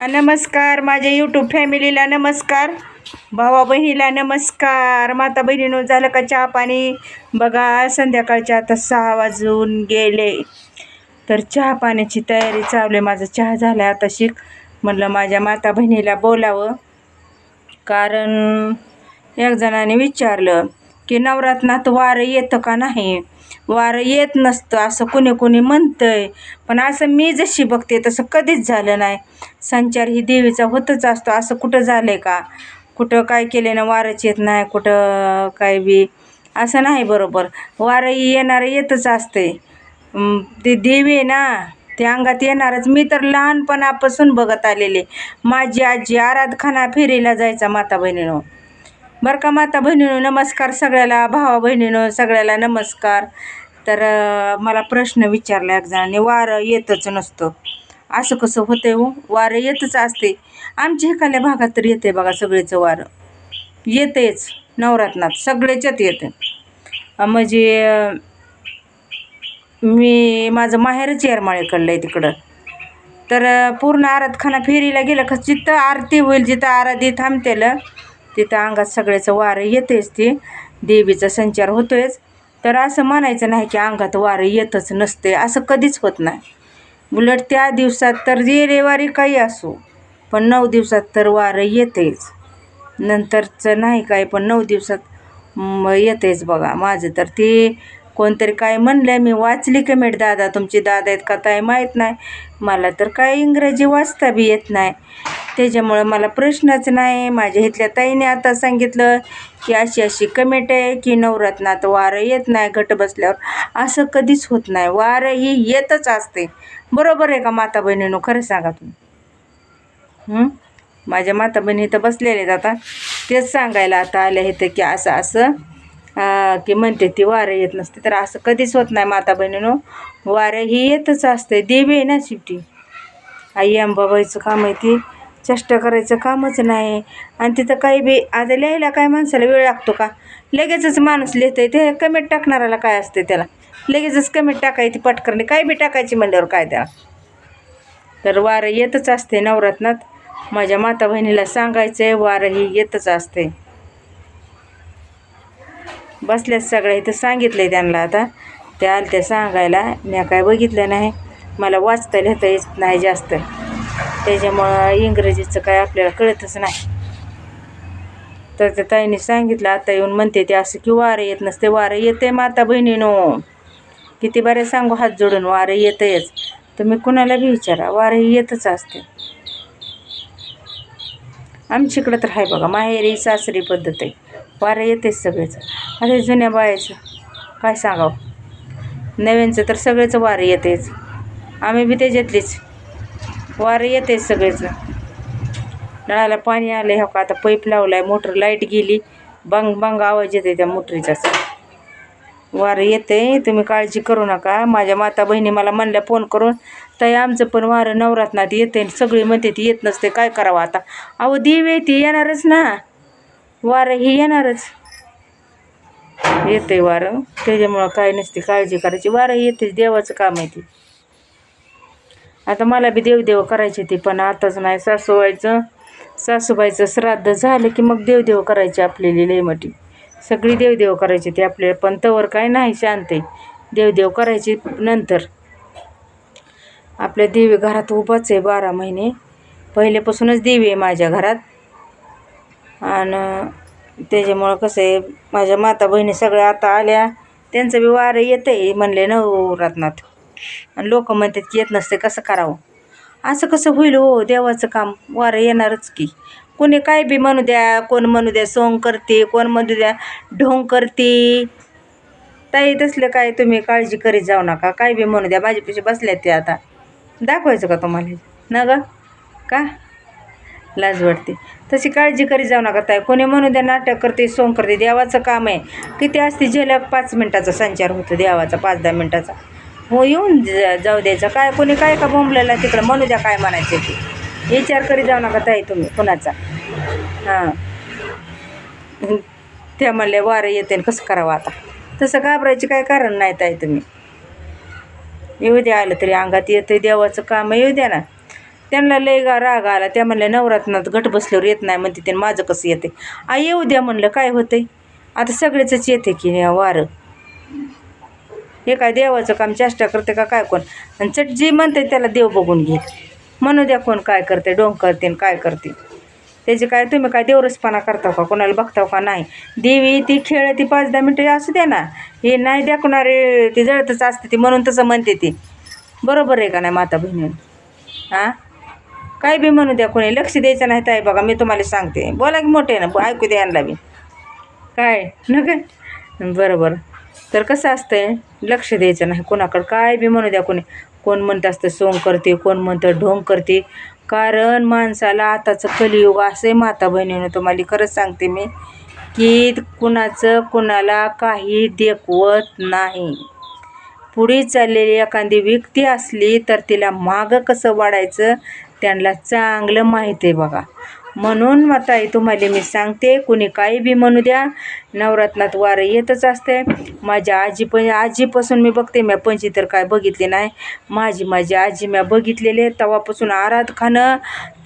नमस्कार माझ्या यूट्यूब फॅमिलीला नमस्कार भावा बहिणीला नमस्कार माता बहिणीनं झालं का चहा पाणी? बघा संध्याकाळच्या आता सहा वाजून गेले. तर चहा पाण्याची तयारी चालू आहे. माझा चहा झाला आता शिक. म्हणलं माझ्या माता बहिणीला बोलावं. कारण एक जणाने विचारलं की नवरात्रात वारं येतं का नाही? वारं येत नसतं असं कुणी कुणी म्हणतंय. पण असं मी जशी बघते तसं कधीच झालं नाही. संचार ही देवीचा होतच असतो असं कुठं झालं आहे का? कुठं काय केले ना वारंच येत नाही कुठं काय बी. असं नाही बरोबर. वारं येणारं येतच असते ते देवी आहे ना ते अंगात येणारच. मी तर लहानपणापासून बघत आलेले. माझी आजी आराधखाना फेरीला जायचा माता बहिणीनो. बरं का माता बहिणीनो नमस्कार सगळ्याला भावा बहिणीनो सगळ्याला नमस्कार. तर मला प्रश्न विचारला एक जणाने वारं येतच नसतं. असं कसं होतंय हो? वारं येतच असते. आमच्या एखाद्या भागात तर येते बघा सगळेचं वारं. येतेच नवरात्रात सगळेच्यात येते म्हणजे मी माझं माहेरच येरमाळेकडलं आहे तिकडं. तर पूर्ण आराधखाना फेरीला गेलं का जिथं आरती होईल जिथं आराधी थांबतेलं तिथं अंगात सगळ्याचं वारं येतेच ते. देवीचा संचार होतोयच. तर असं म्हणायचं नाही की अंगात वारं येतच नसते असं कधीच होत नाही. उलट त्या दिवसात तर रेवारी काही असो पण नऊ दिवसात तर वारं येतेच. नंतरचं नाही काय पण नऊ दिवसात येतेच बघा. माझं तर ते कोणतरी काय म्हणलं मी वाचली कमेंट दादा तुमची दादा आहेत का काय माहीत नाही. मला तर काय इंग्रजी वाचता बी येत नाही. त्याच्यामुळं मला प्रश्नच नाही. माझ्या इथल्या ताईने आता सांगितलं की अशी अशी कमेंट आहे की नवरत्नात वारं येत नाही घट बसल्यावर. असं कधीच होत नाही. वारं ही येतच असते. बरोबर आहे का माता बहिणीनो? खरं सांगा तुम्ही. माझ्या माता बहिणी इथं बसलेले आहेत आता. तेच सांगायला आता आल्या इथं की असं असं की म्हणते ती वारं येत नसते. तर असं कधीच होत नाही माता बहिणीनं. वारं ही येतच असते. देवी आहे ना शेवटी. आई अंबाबाईचं काम आहे ती. चष्ट करायचं कामच नाही. आणि तिथं काही बी आता लिहायला काय माणसाला वेळ लागतो का? लगेचच माणूस लिहितं आहे ते कमेंट टाकणाऱ्याला काय असते त्याला? लगेचच कमेंट टाकायची पटकरणे काय बी टाकायची म्हणल्यावर काय त्याला? तर वारं येतच असते नवरत्नात माझ्या माता बहिणीला सांगायचं आहे वारं ही येतच असते. बसल्यास सगळ्या इथं सांगितलं आहे त्यांना आता. त्या आल्या त्या सांगायला. मी काय बघितलं नाही. मला वाचता लिहिता येत नाही जास्त. त्याच्यामुळं इंग्रजीचं काय आपल्याला कळतच नाही. तर त्या ताईने सांगितलं आता येऊन म्हणते ते असं की वारं येत नसते. वारं येते माता बहिणीनो. किती बरे सांगू हात जोडून वारं येतंयच. तुम्ही कुणाला बी विचारा वारं येतच असते. आमच्याकडं तर आहे बघा माहेरी सासरी पद्धत आहे. वारं येतेच सगळेचं अरे जुन्या बायाचं काय सांगावं? नवीनचं तर सगळेच वारं येतेच. आम्ही बी त्याच्यातलीच. वारं येतेच सगळेच नळाला पाणी आलं ह्या हो का? आता पाईप लावला आहे मोटर लाइट गेली. बंग बंग आवाज येते त्या मोटरीचाच वारं येते तुम्ही काळजी करू नका. माझ्या माता बहिणी मला म्हणल्या फोन करून ताई आमचं पण वारं नवरात्रात येते सगळी म्हणते ती येत नसते. काय करावं आता? अहो देवी आहे ती येणारच ना. वारंही येणारच. येते वारं. त्याच्यामुळं काय नसते काळजी करायची. वारंही येते देवाचं काम आहे ती. आता मला बी देवदेव करायची ती पण आताच नाही सासूबाईचं सासूबाईचं श्राद्ध झालं की मग देवदेव करायची आपल्याली लयमटी सगळी देवदेव करायची ती आपल्याला पण तवर काय नाही शांत आहे. देवदेव करायची नंतर. आपल्या देवी घरात उभाच आहे बारा महिने. पहिल्यापासूनच देवी आहे माझ्या घरात. आणि त्याच्यामुळं कसं आहे माझ्या माता बहिणी सगळ्या आता आल्या. त्यांचं बी वारं येतं आहे म्हणले नवरात्रात. आणि लोक म्हणतात की येत नसते कसं करावं? असं कसं होईल हो देवाचं काम. वारं येणारच की. कोणी काय बी म्हणू द्या कोण म्हणू द्या सोंग करते कोण म्हणू द्या ढोंग करते. ताई तसलं काय तुम्ही काळजी करीत जाऊ नका. काय बी म्हणू द्या माझ्यापाशी बसल्या ते आता. दाखवायचं का तुम्हाला? ना ग? का? लाज वाटते. तशी काळजी करी जाऊ नका ताई. कोणी म्हणू द्या नाटक करते सोंग करते देवाचं काम आहे. किती असते झेल्या पाच मिनटाचा संचार होतो देवाचा पाच दहा मिनटाचा. हो येऊन जाऊ द्यायचं. काय कोणी काय का बोंबलेला तिकडं? म्हणू द्या काय म्हणायचे ते. विचार करीत जाऊ नका ताई तुम्ही कुणाचा. हां. त्या म्हणले वारं येते आणि कसं करावं आता? तसं घाबरायचे काय कारण नाही ताई तुम्ही. येऊ द्या आलं तरी अंगात येतं देवाचं काम येऊ द्या ना. त्यांना लय गा राग आला. त्या म्हणल्या नवरात्रात घट बसल्यावर येत नाही म्हणते ते माझं कसं येते आई येऊ द्या म्हणलं काय होतंय? आता सगळेच येते की वारं. हे काय देवाचं काम चेष्टा करते का काय कोण? आणि चट जी म्हणते त्याला देव बघून घे. म्हणू द्या कोण काय करते डोंग करते आणि काय करते. त्याचे काय तुम्ही काय देवरसपणा करता का? कोणाला बघताव का? नाही. देवी ती खेळ ती पाच दहा मिनटं असू द्या ना. हे नाही दाखवणारे ती जळतच असते ती म्हणून तसं म्हणते ती. बरोबर आहे का नाही माता बहिणी हां काय बी म्हणू द्या कोणी लक्ष द्यायचं नाही ताई बघा मी तुम्हाला सांगते. बोला की मोठे ना ऐकू दे आणला बी. काय? न काय बरोबर तर कसं असतंय? लक्ष द्यायचं नाही कोणाकडं. काय बी म्हणू द्या कोणी. कोण म्हणतं असतं सोंग करते कोण म्हणतं ढोंग करते. कारण माणसाला आताचं कलियुग असे माता बहिणीनं तुम्हाला खरंच सांगते मी की कुणाचं कुणाला काही देखवत नाही. पुढे चाललेली एखादी व्यक्ती असली तर तिला मागं कसं वाढायचं? त्यांना चांगलं माहीत आहे बघा. म्हणून मग तुम्हाला मी सांगते कुणी काही बी म्हणू द्या नवरत्नात वारं येतच असते. माझ्या आजी पण आजीपासून मी बघते म्या पंची तर काय बघितली नाही. माझी माझी आजी म्या बघितलेले तेव्हापासून आरात खाणं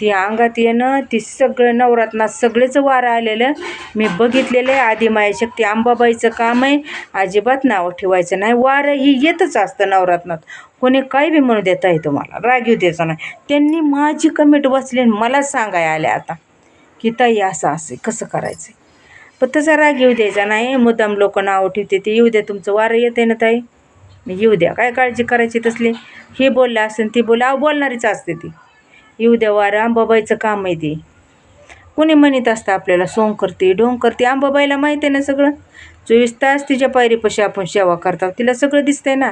ती अंगात येणं ती सगळं नवरात्नात सगळेच वारं आलेलं मी बघितलेलं. आहे आधी माया शक्ती अंबाबाईचं काम आहे. अजिबात नावं ठेवायचं नाही. वारं ही येतच असतं नवरात्नात. कोणी काही बी म्हणू देत आहे तुम्हाला राग येऊ द्यायचा नाही. त्यांनी माझी कमेंट वाचली आणि मला सांगाय आल्या आता की ताई असं असे कसं करायचं पण तसा राग येऊ द्यायचा नाही. मुद्दाम लोक नाव ठेवते ते येऊ द्या तुमचं वारं येते ना ताई? मी येऊ द्या काय काळजी करायची तसली? हे बोललं असेल ती बोला अहो बोलणारीच असते ती. येऊ द्या वारं आंबाबाईचं काम आहे ते. कोणी म्हणत असतं आपल्याला सोंग करते ढोंग करते आंबाबाईला माहिती आहे ना सगळं? चोवीस तास तिच्या पायरीपाशी आपण सेवा करतो तिला सगळं दिसतंय ना?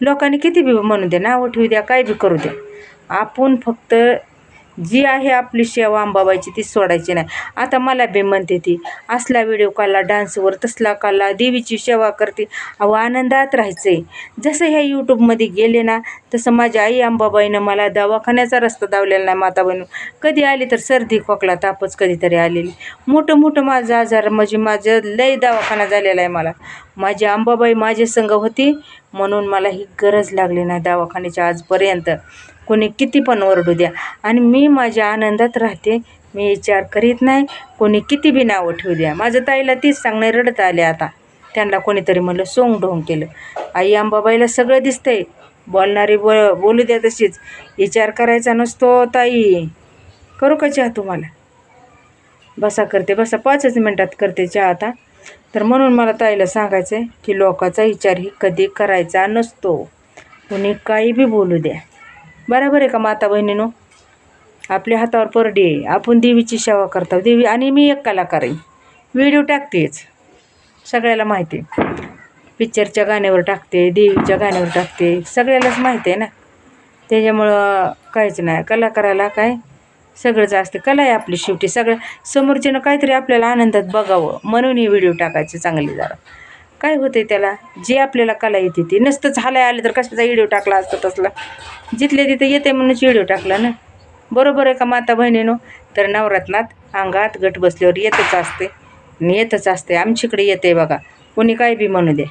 लोकांनी किती बी म्हणू द्या नावं ठेवू द्या काय बी करू द्या. आपण फक्त जी आहे आपली सेवा अंबाबाईची ती सोडायची नाही. आता मला बी म्हणते ती असला व्हिडिओ काढला डान्सवर तसला काढला देवीची सेवा करते. अहो आनंदात राहायचं आहे जसं ह्या यूट्यूबमध्ये गेले ना तसं माझ्या आई अंबाबाईनं मला दवाखान्याचा रस्ता दावलेला नाही माता बहिणू कधी आली तर सर्दी खोकला तापच कधीतरी आलेली. मोठं मोठं माझा आजार म्हणजे माझं लय दवाखाना झालेला आहे मला. माझी अंबाबाई माझे संघ होती म्हणून मला ही गरज लागली नाही दवाखान्याच्या आजपर्यंत. कोणी किती पण ओरडू द्या. आणि मी माझ्या आनंदात राहते मी विचार करीत नाही कोणी किती बी नावं ठेवू द्या. माझं ताईला तीच सांगणे रडत आले आता. त्यांना कोणीतरी म्हणलं सोंग ढोंग केलं. आई अंबाबाईला सगळं दिसतंय. बोलणारी ब बोलू द्या तशीच. विचार करायचा नसतो ताई. करू का चहा तुम्हाला? बसा करते बसा. पाचच मिनटात करते चहा आता. तर म्हणून मला ताईला सांगायचं आहे की लोकाचा विचारही कधी करायचा नसतो. कुणी काही बी बोलू द्या. बरोबर आहे का माता बहिणीनो? आपल्या हातावर परडी आहे. आपण देवीची सेवा करतो. देवी आणि मी एक कलाकार आहे. व्हिडिओ टाकतेच. सगळ्याला माहिती आहे. पिक्चरच्या गाण्यावर टाकते देवीच्या गाण्यावर टाकते. सगळ्यालाच माहिती आहे ना? त्याच्यामुळं काहीच नाही. कलाकाराला काय? सगळंच असते. कला आहे आपली शेवटी. सगळं समोरच्यानं काहीतरी आपल्याला आनंदात बघावं. म्हणून ही व्हिडिओ टाकायची चांगली जरा. काय होते त्याला? जे आपल्याला कला येते ती. नसतंच हालाय आलं तर कशाचा व्हिडिओ टाकला असतं तसला? जिथले तिथे येते म्हणूनच व्हिडिओ टाकला ना? बरोबर आहे का माता बहिणीनो? तर नवरात्रात अंगात गट बसल्यावर येतच असते. आणि येतच असते. आमच्याकडे येते बघा. कोणी काय बी म्हणू दे.